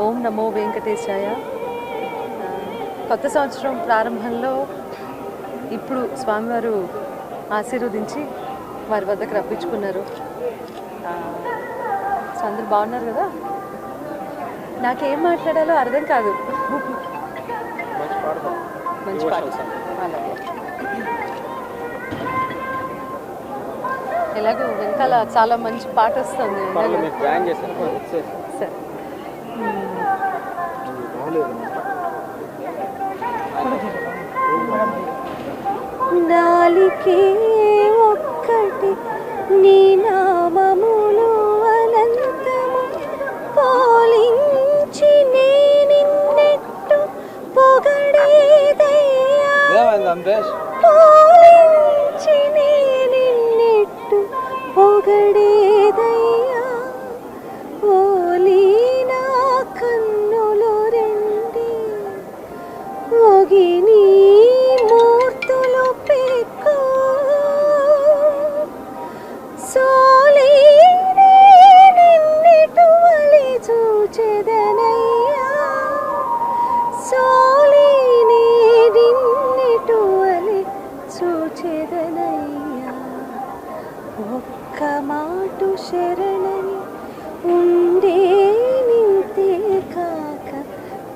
ఓం నమో వెంకటేశాయ. కొత్త సంవత్సరం ప్రారంభంలో ఇప్పుడు స్వామివారు ఆశీర్వదించి వారి వద్దకు రప్పించుకున్నారు. సో అందరు బాగున్నారు కదా? నాకేం మాట్లాడాలో అర్థం కాదు. మంచి పాట ఎలాగో వెనకాల చాలా మంచి పాట వస్తుంది. సరే. ডালিকে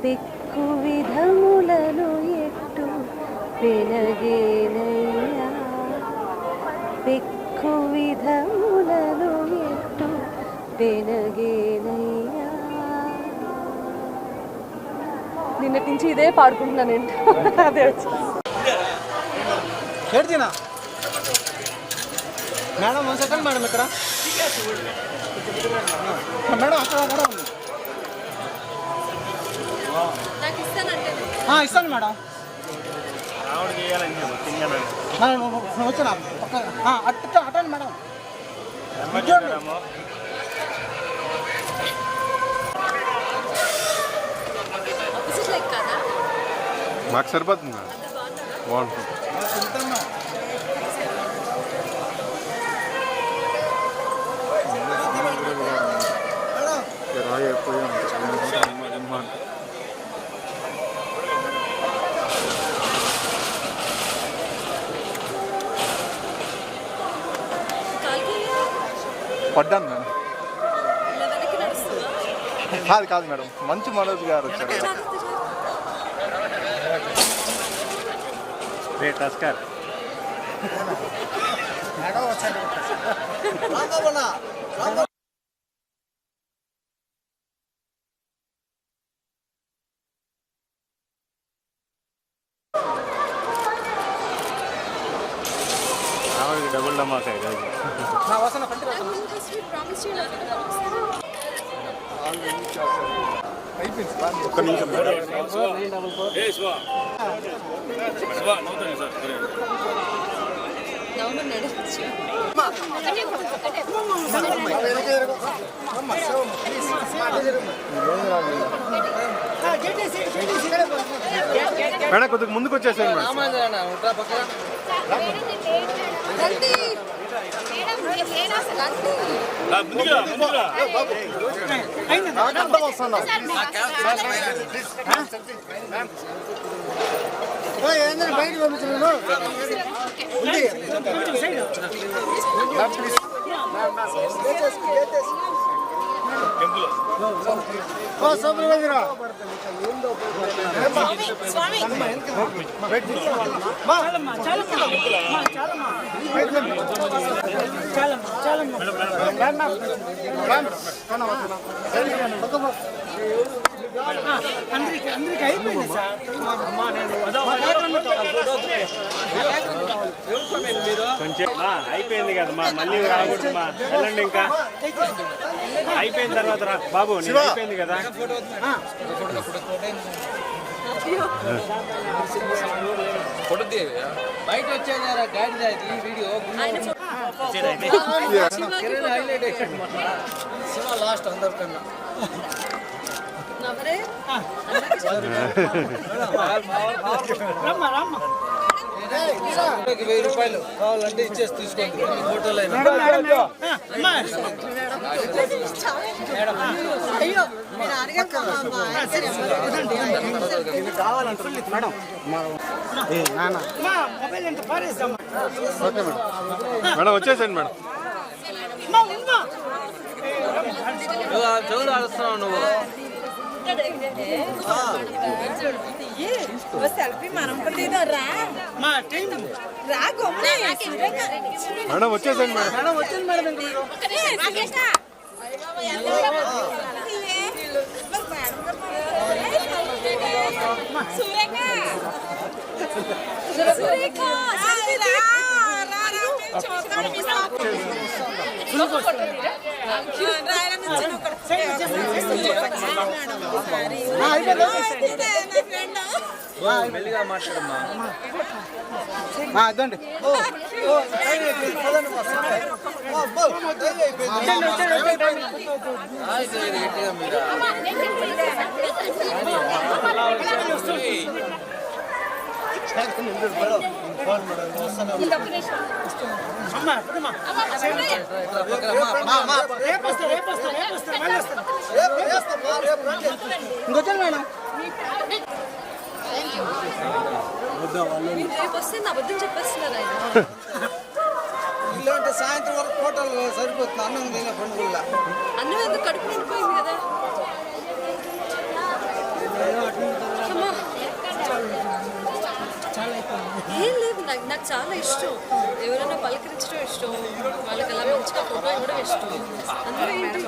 పెక్కు విధములను ఎట్టు పెనగేనయ్యా. పెక్కు విధములను ఎట్టు పెనగేనయ్యా. నిన్నటి నుంచి ఇదే పాడుకుంటున్నానండి అదే వచ్చి. మేడం వన్ సెకండ్ మేడం ఇక్కడ. మేడం అక్కడ మేడం ఇస్తాను మేడం. నువ్వు- వచ్చినా? పక్క ఆ, అట్ట అటండి మేడం. మాకు సరిపోతుంది బాగుంటుంది. పడ్డాను మేడం కాదు కాదు మేడం. మంచి మనోజ్ గారు వచ్చారు. టస్కర్ మేడం వచ్చాడు వసన కంటి వసన. ఒక్క నిమిషం మేడం కొద్దిగా ముందుకు వచ్చేసాను మేడం. రండి. ఏంటంటే బయటకు పంపించలేదు ఉంది ఓ అందరికి అందరికి అయిపోయింది సార్ అయిపోయింది కదా మళ్ళీ రాకూడదు వెళ్ళండి ఇంకా అయిపోయిన తర్వాత రా. బాబు నేను అయిపోయింది కదా? బయట వచ్చేది ఈ వీడియో లాస్ట్ అందరికన్నా వెయ్యి రూపాయలు కావాలంటే ఇచ్చేసి తీసుకోండి ఫోటోలు అయినా మేడం ఏ నాన్న ఓకే మేడం మేడం వచ్చేసేయండి మేడం చెవులు ఆడుస్తున్నావు నువ్వు సెల్ఫీ మనం కూడా తీద్దాం, రా రా గమ్మునే. మేడం వచ్చేసేయండి మేడం మేడం వచ్చింది మేడం మీరు మెల్లిగా మాట్లాడమ్మా అమ్మా, ఇంకొచ్చాను మేడం. రేపు వస్తే నా అబద్ధం చెప్పేస్తున్నారు ఆయన ఇల్లు సాయంత్రం వరకు హోటల్ సరిపోతుంది అన్నం తినే పండుగ అన్నం ఎందుకు కడుపు నిండిపోయింది కదా. ఏం లేదు నాకు నాకు చాలా ఇష్టం. ఎవరైనా పలకరించడం ఇష్టం. వాళ్ళకి అలా మంచిగా ఫోటో ఇవ్వడం ఇష్టం. అందులో ఏంటి?